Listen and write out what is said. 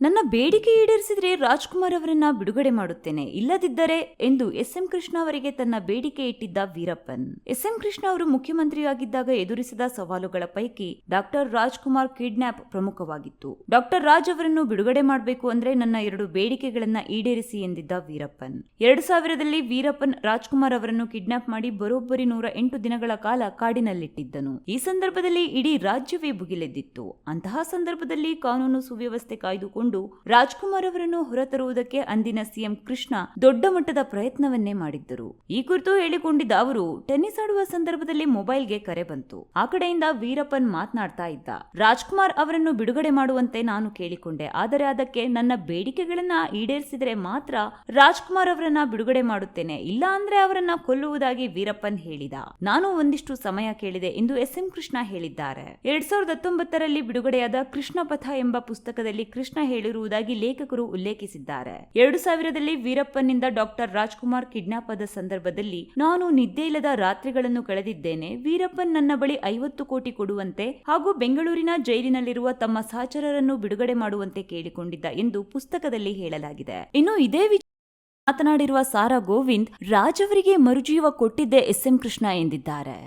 ನನ್ನ ಬೇಡಿಕೆ ಈಡೇರಿಸಿದ್ರೆ ರಾಜ್ಕುಮಾರ್ ಅವರನ್ನ ಬಿಡುಗಡೆ ಮಾಡುತ್ತೇನೆ. ಇಲ್ಲದಿದ್ದರೆ ಎಂದು ಎಸ್ ಎಂ ಕೃಷ್ಣ ಅವರಿಗೆ ತನ್ನ ಬೇಡಿಕೆ ಇಟ್ಟಿದ್ದ ವೀರಪ್ಪನ್. ಎಸ್ ಎಂ ಕೃಷ್ಣ ಅವರು ಮುಖ್ಯಮಂತ್ರಿಯಾಗಿದ್ದಾಗ ಎದುರಿಸಿದ ಸವಾಲುಗಳ ಪೈಕಿ ಡಾಕ್ಟರ್ ರಾಜ್ಕುಮಾರ್ ಕಿಡ್ನಾಪ್ ಪ್ರಮುಖವಾಗಿತ್ತು. ಡಾಕ್ಟರ್ ರಾಜ್ ಅವರನ್ನು ಬಿಡುಗಡೆ ಮಾಡಬೇಕು ಅಂದ್ರೆ ನನ್ನ ಎರಡು ಬೇಡಿಕೆಗಳನ್ನ ಈಡೇರಿಸಿ ಎಂದಿದ್ದ ವೀರಪ್ಪನ್. ಎರಡು ಸಾವಿರದಲ್ಲಿ ವೀರಪ್ಪನ್ ರಾಜ್ಕುಮಾರ್ ಅವರನ್ನು ಕಿಡ್ನಾಪ್ ಮಾಡಿ ಬರೋಬ್ಬರಿ ನೂರ ಎಂಟು ದಿನಗಳ ಕಾಲ ಕಾಡಿನಲ್ಲಿಟ್ಟಿದ್ದನು. ಈ ಸಂದರ್ಭದಲ್ಲಿ ಇಡೀ ರಾಜ್ಯವೇ ಭುಗಿಲೆದ್ದಿತ್ತು. ಅಂತಹ ಸಂದರ್ಭದಲ್ಲಿ ಕಾನೂನು ಸುವ್ಯವಸ್ಥೆ ಕಾಯ್ದುಕೊಂಡು ರಾಜ್ಕುಮಾರ್ ಅವರನ್ನು ಹೊರತರುವುದಕ್ಕೆ ಅಂದಿನ ಸಿಎಂ ಕೃಷ್ಣ ದೊಡ್ಡ ಮಟ್ಟದ ಪ್ರಯತ್ನವನ್ನೇ ಮಾಡಿದ್ದರು. ಈ ಕುರಿತು ಹೇಳಿಕೊಂಡಿದ್ದ ಅವರು, ಟೆನ್ನಿಸ್ ಆಡುವ ಸಂದರ್ಭದಲ್ಲಿ ಮೊಬೈಲ್ಗೆ ಕರೆ ಬಂತು. ಆ ಕಡೆಯಿಂದ ವೀರಪ್ಪನ್ ಮಾತನಾಡ್ತಾ ಇದ್ದ, ರಾಜ್ಕುಮಾರ್ ಅವರನ್ನು ಬಿಡುಗಡೆ ಮಾಡುವಂತೆ ನಾನು ಕೇಳಿಕೊಂಡೆ. ಆದರೆ ಅದಕ್ಕೆ ನನ್ನ ಬೇಡಿಕೆಗಳನ್ನ ಈಡೇರಿಸಿದರೆ ಮಾತ್ರ ರಾಜ್ಕುಮಾರ್ ಅವರನ್ನ ಬಿಡುಗಡೆ ಮಾಡುತ್ತೇನೆ. ಇಲ್ಲ ಅಂದ್ರೆ ಅವರನ್ನ ಕೊಲ್ಲುವುದಾಗಿ ವೀರಪ್ಪನ್ ಹೇಳಿದ. ನಾನು ಒಂದಿಷ್ಟು ಸಮಯ ಕೇಳಿದೆ ಎಂದು ಎಸ್ ಎಂ ಕೃಷ್ಣ ಹೇಳಿದ್ದಾರೆ. ಎರಡ್ ಸಾವಿರದ ಹತ್ತೊಂಬತ್ತರಲ್ಲಿ ಬಿಡುಗಡೆಯಾದ ಕೃಷ್ಣ ಪಥ ಎಂಬ ಪುಸ್ತಕದಲ್ಲಿ ಕೃಷ್ಣ ಹೇಳಿರುವುದಾಗಿ ಲೇಖಕರು ಉಲ್ಲೇಖಿಸಿದ್ದಾರೆ. ಎರಡು ಸಾವಿರದಲ್ಲಿ ವೀರಪ್ಪನಿಂದ ಡಾಕ್ಟರ್ ರಾಜ್ಕುಮಾರ್ ಕಿಡ್ನಾಪ್ ಆದ ಸಂದರ್ಭದಲ್ಲಿ ನಾನು ನಿದ್ದೆ ಇಲ್ಲದ ರಾತ್ರಿಗಳನ್ನು ಕಳೆದಿದ್ದೇನೆ. ವೀರಪ್ಪನ್ ನನ್ನ ಬಳಿ ಐವತ್ತು ಕೋಟಿ ಕೊಡುವಂತೆ ಹಾಗೂ ಬೆಂಗಳೂರಿನ ಜೈಲಿನಲ್ಲಿರುವ ತಮ್ಮ ಸಹಚರರನ್ನು ಬಿಡುಗಡೆ ಮಾಡುವಂತೆ ಕೇಳಿಕೊಂಡಿದ್ದ ಎಂದು ಪುಸ್ತಕದಲ್ಲಿ ಹೇಳಲಾಗಿದೆ. ಇನ್ನು ಇದೇ ಮಾತನಾಡಿರುವ ಸಾರಾ ಗೋವಿಂದ್, ರಾಜ್ ಅವರಿಗೆ ಮರುಜೀವ ಕೊಟ್ಟಿದ್ದೆ ಎಸ್ ಎಂ ಕೃಷ್ಣ ಎಂದಿದ್ದಾರೆ.